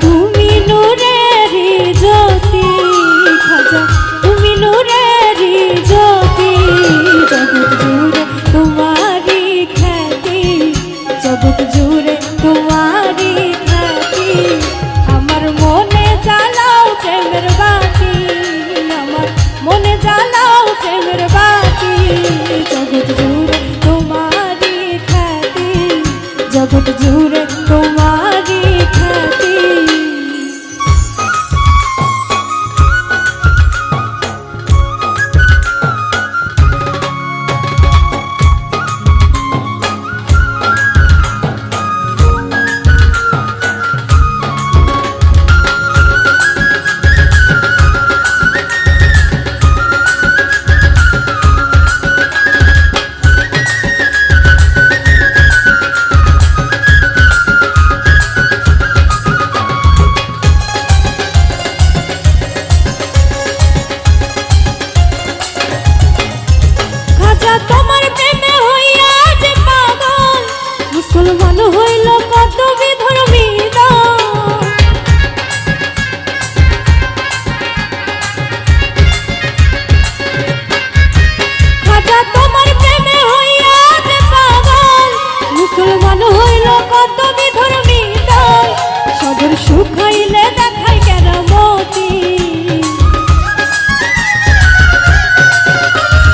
তুমি নোরা শুকাইলে দেখাই কেরামতি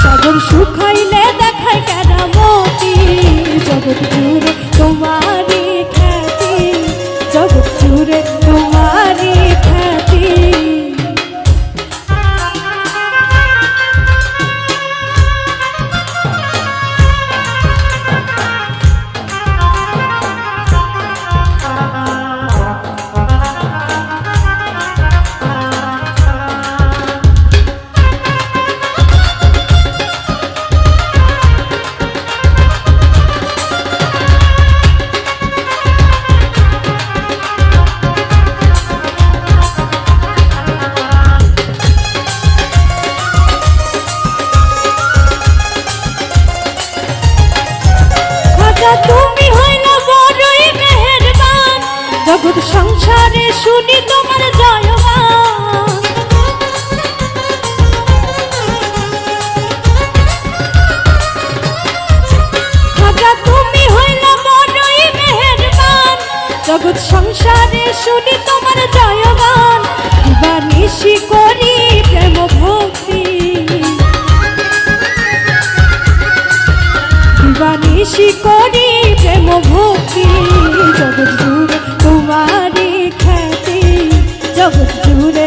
সাগর শুকাইলে দেখাই কেরামতি জগৎ জুড়ে তোমার জগৎ সংসারে শুনি তোমার জয়গান। বানিশি করি প্রেম ভক্তি। বানিশি করি প্রেম ভক্তি। জগৎ জুড়ে তোমারি খ্যাতি। জগৎ জুড়ে